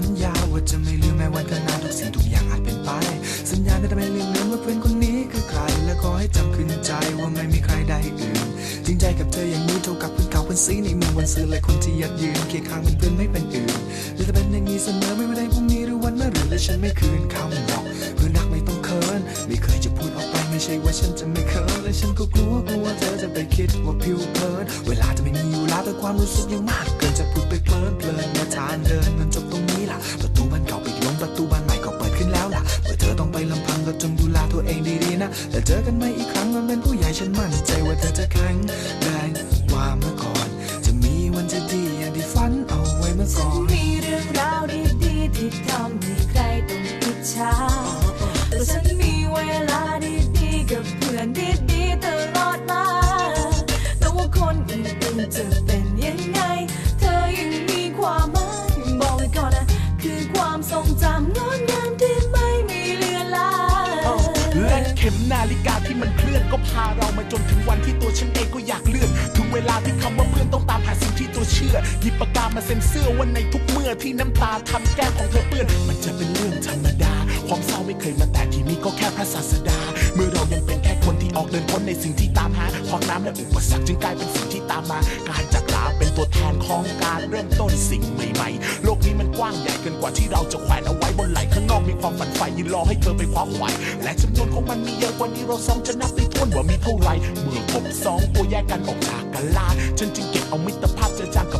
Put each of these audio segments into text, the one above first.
สัญญาว่าจะไม่ลืมแม้วันข้างหน้าทุกสิ่งทุกอย่างอาจเป็นไป สัญญาจะไม่ลืมลืมว่าเพื่อนคนนี้คือใคร และขอให้จำขึ้นใจว่าไม่มีใครใดอื่น จริงใจกับเธออย่างนี้เท่ากับเพื่อนเก่าเพื่อนซีในเมืองวันซื้อและคนที่ยัดยืนเคียงข้างเป็นเพื่อนไม่เป็นอื่นและจะเป็นอย่างนี้เสมอไม่ว่าใดพรุ่งนี้หรือวันมะรืนและฉันไม่คืนคำหรอกเพื่อนรักไม่ต้องเคินไม่เคยจะพูดออกไปไม่ใช่ว่าฉันจะไม่เคินและฉันก็กลัวกลัวเธอจะไปคิดว่าผิวเพินเวลาจะไม่มีอยู่แล้วแต่ความรู้สึกยังมาก เกินจะพูดไปเพลินเพลินมาทานเดินมันจบตรง ล่ะ ประตูบ้านเก่าปิดลงประตูบ้านใหม่ก็เปิดขึ้นแล้วล่ะ เมื่อเธอต้องไปลำพังก็จงดูแลตัวเองดีๆนะแต่เจอกันไม่อีกครั้งมันเป็นผู้ใหญ่ฉันมั่นใจว่าเธอจะแข็งแรงกว่าเมื่อก่อน ความทรงจำงดงามที่ไม่มีเลือนลาง และเข็มนาฬิกาที่มันเคลื่อนก็พาเรามาจนถึงวันที่ตัวฉันเองก็อยากเลื่อน ถึงเวลาที่คำว่าเพื่อนต้องตามหาสิ่งที่ตัวเชื่อ หยิบปากกามาเซ็นเสื้อว่าในทุกเมื่อที่น้ำตาทำแก้มของเธอเปื้อน มันจะเป็นเรื่องธรรมดา ความเศร้าไม่เคยมาแต่ที่นี่ก็แค่พระศาสดา เมื่อเรายังเป็นแค่คนที่ออกเดินพ้นในสิ่งที่ ตามหาขวากน้ำและอุปสรรคจึงกลายเป็นสิ่งที่ตามมา การจากลาเป็นตัวแทนของการเริ่มต้นสิ่งใหม่ๆ โลกนี้มันกว้างใหญ่เกินกว่าที่เราจะแขวนเอาไว้บนไหล่ข้างนอกมีความฝันใฝ่ยืนรอให้เธอไปคว้าไหวและจำนวนของมันมีเยอะกว่านี้เราซ้ำจะนับไม่ถ้วนว่ามีเท่าไหร่เมื่อพบสองตัวแยกกันออกจากกันลาฉันจึงเก็บเอามิตรภาพเจอจางกับ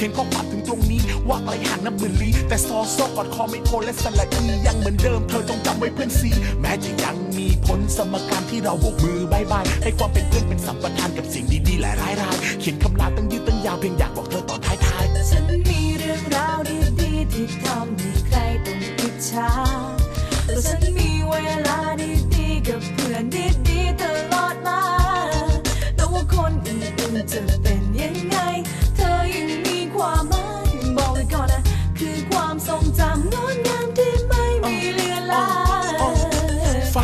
เขียนข้อความถึงตรงนี้ ว่าไกลห่างนับหมื่นลี้แต่ซอโซกอดคอไม่โทรและสละอียังเหมือนเดิมเธอจงจำไว้เพื่อนซีแม้จะยังมีผลสมการที่เราโบกมือบายบายให้ความเป็นเพื่อนเป็นสัมปทานกับสิ่งดีๆและร้ายๆเขียนคำลาตั้งยืดตั้งยาวเพียงอยากบอกเธอตอนท้ายๆฉันมีเรื่องราวดีๆที่ทำให้ใครต้องอิจฉาแต่ฉันมีเวลาดีๆกับเพื่อนดีๆตลอดมาแต่ว่าคนอื่นๆจะเป็น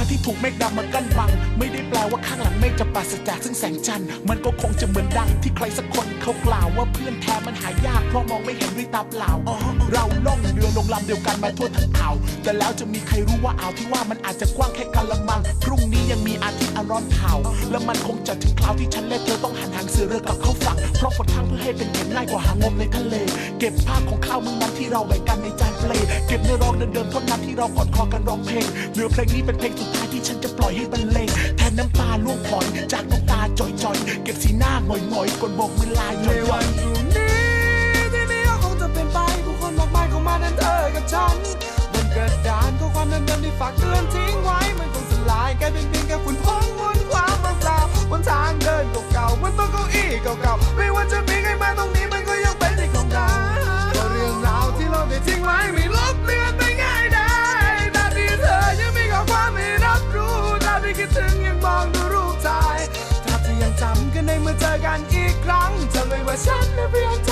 ที่ถูกเมฆดำมากั้นบัง ไม่ได้แปลว่าข้างหลังเมฆจะปราศจากซึ่งแสงจันทร์มันก็คงจะเหมือนดังที่ใครสักคนเขากล่าวว่าเพื่อนแท้มันหายากเพราะมองไม่เห็นด้วยตาเปล่าเราล่องเรือลงลำเดียวกันมาทั่วทั้งอ่าวแต่แล้วจะมีใครรู้ว่าอ่าวที่ว่ามันอาจจะกว้างแค่กะละมังพรุ่งนี้ยังมีอาทิตย์ ร้อนเผาและมันคงจะถึงคราวที่ฉันและเธอต้องหันหางเสือเรือกลับเข้าฝั่งเพราะฝนทางเพื่อให้เป็นเข็มง่ายกว่าหางมในทะเล เก็บภาพของข้าวมึงนั้นที่เราแบ่งกันในจานเปลเก็บเนื้อร้องเดิมๆท่อนนั้นที่เรากอดคอกันร้องเพลงเหลือเพลงนี้เป็นเพลงสุดท้ายที่ฉันจะปล่อยให้บรรเลงแทนน้ำตาล่วงพลอยจากน้ำตาจ่อยๆเก็บสีหน้าหงอยๆกดโบกมือลายในย่วัอย กันอีกครั้งจำไว้ว่าฉันน่ะเรียน